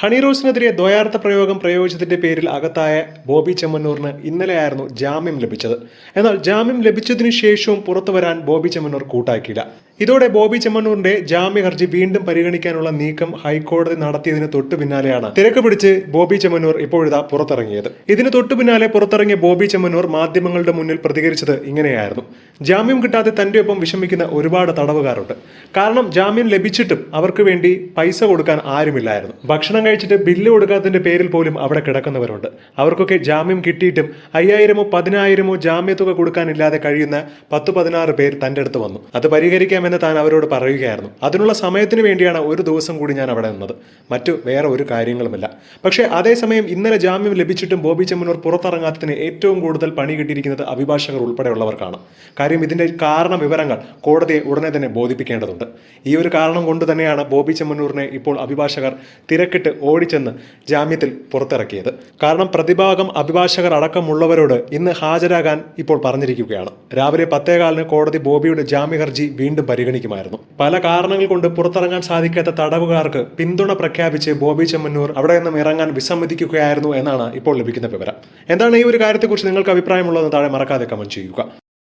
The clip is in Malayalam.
ഹണി റോസിനെതിരെ ദ്വയാർത്ഥ പ്രയോഗം പ്രയോഗിച്ചതിന്റെ പേരിൽ അകത്തായ ബോബി ചെമ്മന്നൂറിന് ഇന്നലെയായിരുന്നു ജാമ്യം ലഭിച്ചത്. എന്നാൽ ജാമ്യം ലഭിച്ചതിനു ശേഷവും പുറത്തു വരാൻ ബോബി ചെമ്മന്നൂർ കൂട്ടാക്കിയില്ല. ഇതോടെ ബോബി ചെമ്മന്നൂറിന്റെ ജാമ്യ ഹർജി വീണ്ടും പരിഗണിക്കാനുള്ള നീക്കം ഹൈക്കോടതി നടത്തിയതിന് തൊട്ടു പിന്നാലെയാണ് തിരക്ക് പിടിച്ച് ബോബി ചെമ്മന്നൂർ ഇപ്പോഴിതാ പുറത്തിറങ്ങിയത്. ഇതിന് തൊട്ടു പിന്നാലെ പുറത്തിറങ്ങിയ ബോബി ചെമ്മന്നൂർ മാധ്യമങ്ങളുടെ മുന്നിൽ പ്രതികരിച്ചത് ഇങ്ങനെയായിരുന്നു. ജാമ്യം കിട്ടാതെ തന്റെ ഒപ്പം വിഷമിക്കുന്ന ഒരുപാട് തടവുകാരുണ്ട്. കാരണം ജാമ്യം ലഭിച്ചിട്ടും അവർക്ക് വേണ്ടി പൈസ കൊടുക്കാൻ ആരുമില്ലായിരുന്നു. ഭക്ഷണം കഴിച്ചിട്ട് ബില്ല് കൊടുക്കാത്തതിന്റെ പേരിൽ പോലും അവിടെ കിടക്കുന്നവരുണ്ട്. അവർക്കൊക്കെ ജാമ്യം കിട്ടിയിട്ടും അയ്യായിരമോ പതിനായിരമോ ജാമ്യത്തുക കൊടുക്കാനില്ലാതെ കഴിയുന്ന പത്ത് പതിനാറ് പേർ തന്റെ അടുത്ത് വന്നു. അത് പരിഹരിക്കാമെന്ന് താൻ അവരോട് പറയുകയായിരുന്നു. അതിനുള്ള സമയത്തിന് വേണ്ടിയാണ് ഒരു ദിവസം കൂടി ഞാൻ അവിടെ നിന്നത്. മറ്റു വേറെ ഒരു കാര്യങ്ങളുമില്ല. പക്ഷേ അതേസമയം ഇന്നലെ ജാമ്യം ലഭിച്ചിട്ടും ബോബി ചെമ്മനൂർ പുറത്തിറങ്ങാത്തതിന് ഏറ്റവും കൂടുതൽ പണി കിട്ടിയിരിക്കുന്നത് അഭിഭാഷകർ ഉൾപ്പെടെയുള്ളവർക്കാണ് കാര്യം ഇതിന്റെ കാരണം വിവരങ്ങൾ കോടതിയെ ഉടനെ തന്നെ ബോധിപ്പിക്കേണ്ടതുണ്ട്. ഈ ഒരു കാരണം കൊണ്ട് തന്നെയാണ് ബോബി ചെമ്മനൂറിനെ ഇപ്പോൾ അഭിഭാഷകർ തിരക്കിട്ട് ഓടിച്ചെന്ന് ജാമ്യത്തിൽ പുറത്തിറക്കിയത്. കാരണം പ്രതിഭാഗം അഭിഭാഷകർ അടക്കമുള്ളവരോട് ഇന്ന് ഹാജരാകാൻ ഇപ്പോൾ പറഞ്ഞിരിക്കുകയാണ്. രാവിലെ പത്തേകാലിന് കോടതി ബോബിയുടെ ജാമ്യ ഹർജി വീണ്ടും പരിഗണിക്കുമായിരുന്നു. പല കാരണങ്ങൾ കൊണ്ട് പുറത്തിറങ്ങാൻ സാധിക്കാത്ത തടവുകാർക്ക് പിന്തുണ പ്രഖ്യാപിച്ച് ബോബി ചെമ്മന്നൂർ അവിടെ നിന്നും ഇറങ്ങാൻ വിസമ്മതിക്കുകയായിരുന്നു എന്നാണ് ഇപ്പോൾ ലഭിക്കുന്ന വിവരം. എന്താണ് ഈ ഒരു കാര്യത്തെക്കുറിച്ച് നിങ്ങൾക്ക് അഭിപ്രായമുള്ളതെന്ന് താഴെ മറക്കാതെ കമന്റ് ചെയ്യുക.